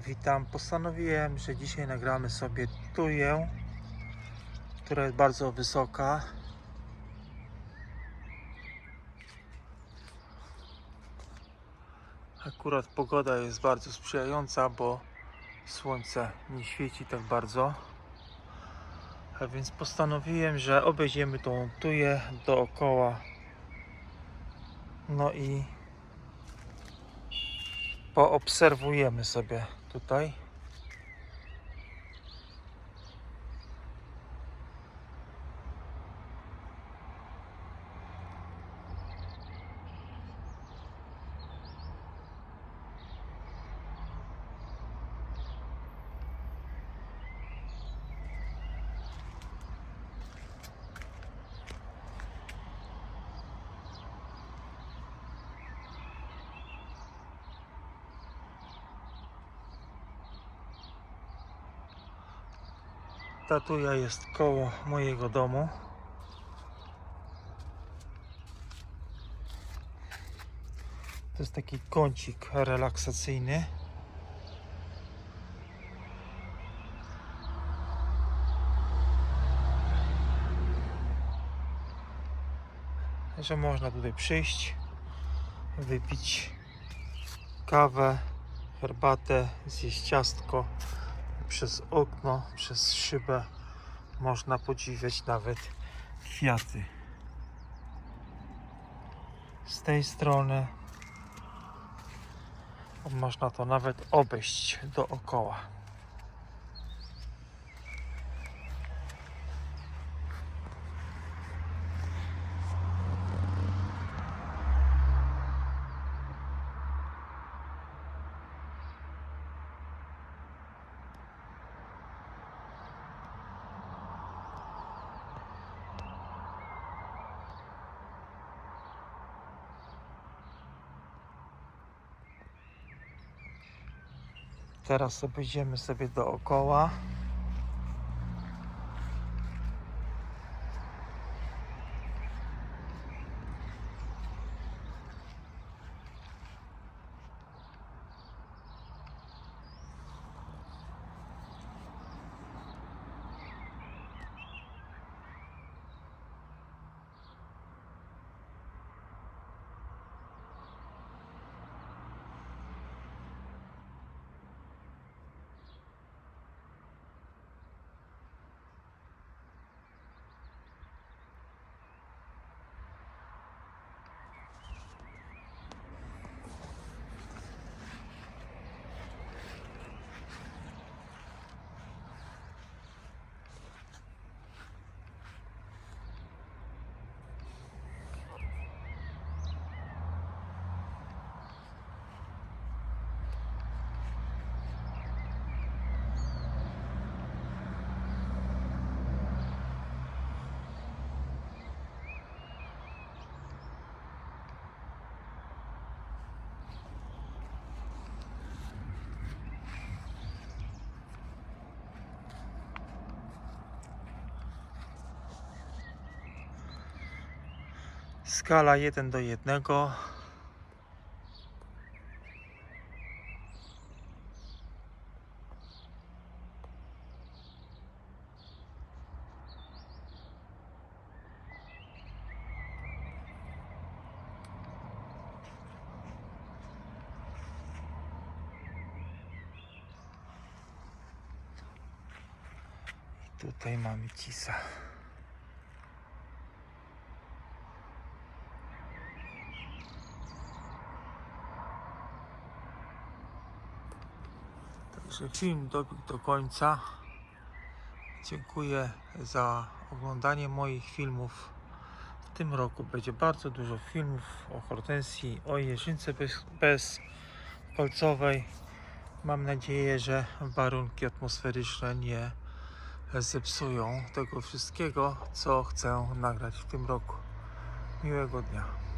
Witam. Postanowiłem, że dzisiaj nagramy sobie tuję, która jest bardzo wysoka. Akurat pogoda jest bardzo sprzyjająca, bo słońce nie świeci tak bardzo. A więc postanowiłem, że obejdziemy tą tuję dookoła. No i poobserwujemy sobie tutaj. Ta tuja jest koło mojego domu. To jest taki kącik relaksacyjny. Że można tutaj przyjść, wypić kawę, herbatę, zjeść ciastko przez okno, przez szybę można podziwiać nawet kwiaty. Z tej strony można to nawet obejść dookoła. Teraz obejdziemy sobie dookoła. Skala 1 do 1. I tutaj mamy cisa. Także film dobiegł do końca. Dziękuję za oglądanie moich filmów. W tym roku będzie bardzo dużo filmów o hortensji, o jeżynce bez, bezpalcowej. Mam nadzieję, że warunki atmosferyczne nie zepsują tego wszystkiego, co chcę nagrać w tym roku. Miłego dnia.